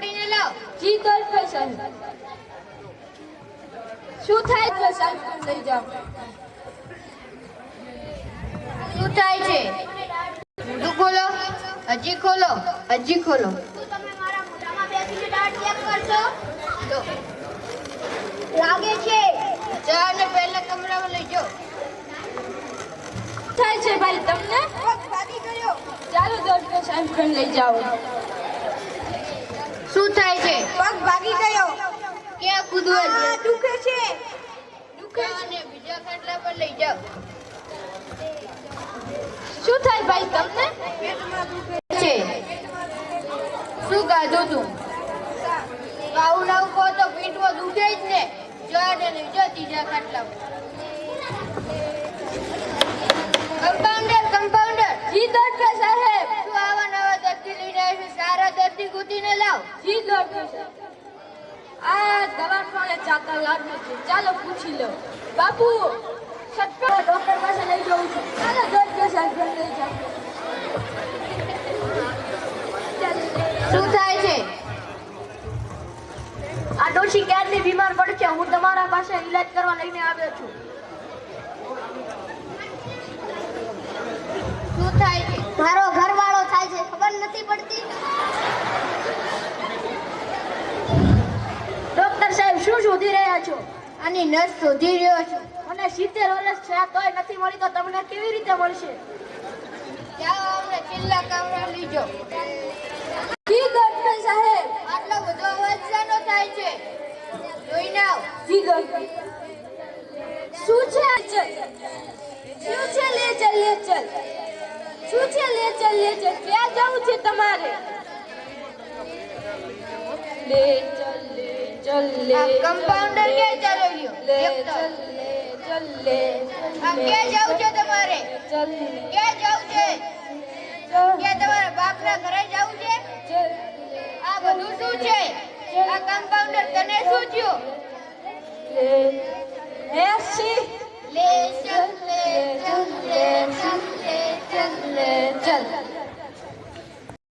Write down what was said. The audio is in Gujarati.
પકડીને લાવ. જી તરફે સાહેબ શું થાય છે સાહેબ લઈ જાઓ. શું થાય છે? મોઢું ખોલો. હજી ખોલો. હજી ખોલો. લાગે છે. ચાને પહેલા કમરામાં લઈ જાઓ. થાય છે ભાઈ તમને? ભાગી ગયો. ચાલો દોડ સાહેબ લઈ જાઓ. શું થાય છે? પગ ભાગી ગયો. કે કૂદવા છે દુખે છે. દુખે અને બીજા ખાટલા પર લઈ જાઓ. શું થાય ભાઈ તમને? છે. શું ગાધું તું? આવું નવું કહો તો પેટમાં દુખે જ ને. જો ને બીજા ત્રીજા ખાટલા કમ્પાઉન્ડર દર્દી ગોતીને લાવ. જી સાહેબ આ દવાખાને જાતા લાડ નથી ચાલો પૂછી લો. બાપુ સટકો ડોક્ટર પાસે લઈ જવું છું. ચાલો ડોક્ટર સાહેબ લઈ જાઓ શું થાય છે? આ ડોશી ક્યારની બીમાર પડશે હું તમારા પાસે ઈલાજ કરવા લઈને આવ્યો છું શું થાય છે મારો ઘરવાળો થાય છે ખબર નથી પડતી ડોક્ટર સાહેબ શું શોધી રહ્યા છો? આની નસ શોધી રહ્યો છું. મને સિત્તેર વર્ષ થયા તોય નથી મળી તો તમને કેવી રીતે મળશે? ત્યાં અમને છેલ્લા કામરા લીજો. જી ડોક્ટર સાહેબ. આટલો બધો અવાજ શાનો થાય છે? જી શું છે ચલ? શું છે લે ચલ લે ચલ? શું છે લે ચલ લે ચલ? ક્યાં જવું છે તમારે? લે આ કમ્પાઉન્ડર કે. ચલ લે ચલ લે આ ક્યાં જવું છે તમારે ચલ ક્યાં જવું છે કે તમારા બાપના ઘરે જવું છે આ બધું શું છે આ કમ્પાઉન્ડર તને શું થયું? લે એસી લે ચલ લે ચલ લે ચલ લે ચલ લે ચલ.